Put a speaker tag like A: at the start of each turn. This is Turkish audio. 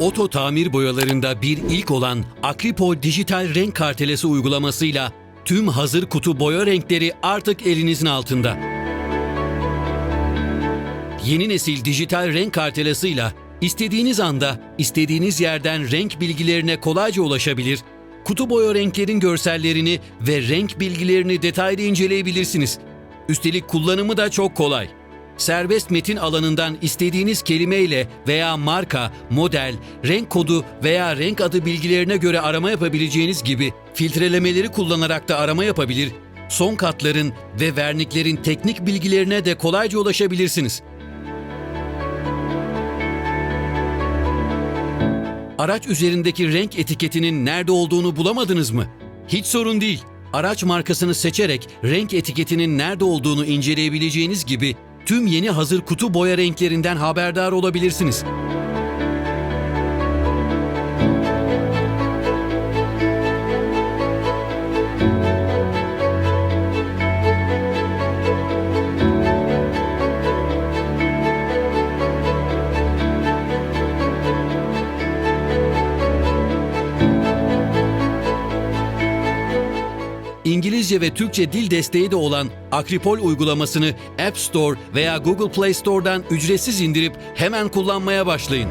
A: Oto tamir boyalarında bir ilk olan Akripol dijital renk kartelesi uygulamasıyla tüm hazır kutu boya renkleri artık elinizin altında. Yeni nesil dijital renk kartelasıyla istediğiniz anda, istediğiniz yerden renk bilgilerine kolayca ulaşabilir, kutu boya renklerin görsellerini ve renk bilgilerini detaylı inceleyebilirsiniz. Üstelik kullanımı da çok kolay. Serbest metin alanından istediğiniz kelimeyle veya marka, model, renk kodu veya renk adı bilgilerine göre arama yapabileceğiniz gibi filtrelemeleri kullanarak da arama yapabilir, son katların ve verniklerin teknik bilgilerine de kolayca ulaşabilirsiniz. Araç üzerindeki renk etiketinin nerede olduğunu bulamadınız mı? Hiç sorun değil. Araç markasını seçerek renk etiketinin nerede olduğunu inceleyebileceğiniz gibi tüm yeni hazır kutu boya renklerinden haberdar olabilirsiniz. İngilizce ve Türkçe dil desteği de olan Akripol uygulamasını App Store veya Google Play Store'dan ücretsiz indirip hemen kullanmaya başlayın.